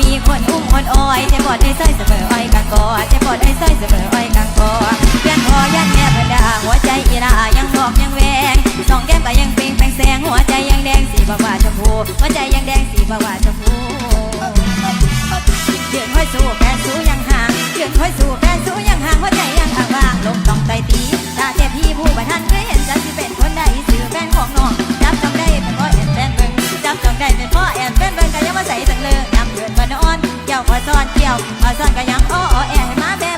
มีคนอุ้มคนอ้อยเจ็บปวดไอ้ไส้เสมออ้อยกังกอเจ็บปวดไอ้ไส้เสมออ้อยกังกอเพียงพอยันแย่เพิ่นด่าหัวใจอีลายังบอกยังแวงสองแก้มก็ยังเปล่งแปลงแสงหัวใจยังแดงสีบ่ว่าชมพูหัวใจยังแดงสีบ่ว่าชมพูเยืนค่อยสู้แฟนสู้ยังห่างเยืนค่อยสู้แฟนสู้ยังห่างหัวใจยังอ่างว่างลงต้องไตตีตาเจ็บพี่ผู้ประทันเคยเห็นจะสิเป็นคนใดสื่อแฟนของน้องจับจองได้เป็นพ่อแอนแฟนเบิ่งจับจองได้เป็นพ่อแอนแฟนเบิ่งก็ยังมาใส่ตังเล ยวขอซ้อนเกี่ยวขอซ้อนก็ยังโอ้โอแอให้มาแบบ